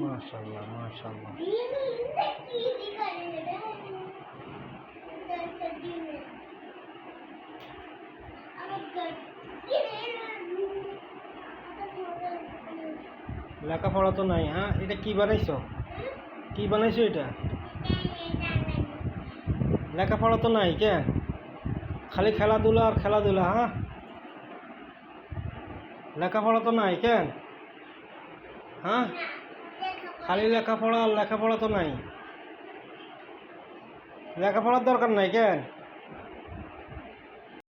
মাশাল্লাহ মাশাল্লাহ লেখাপড়া তো নাই হ্যাঁ? এটা কি বানাইছো? কি বানাইছো এটা? লেখাপড়া তো নাই কেন খালি খেলাধুলা আর খেলাধুলা হ্যাঁ? লেখাপড়া তো নাই কেন হ্যাঁ? খালি লেখাপড়া লেখাপড়া তো নাই। লেখাপড়ার দরকার নাই কেন?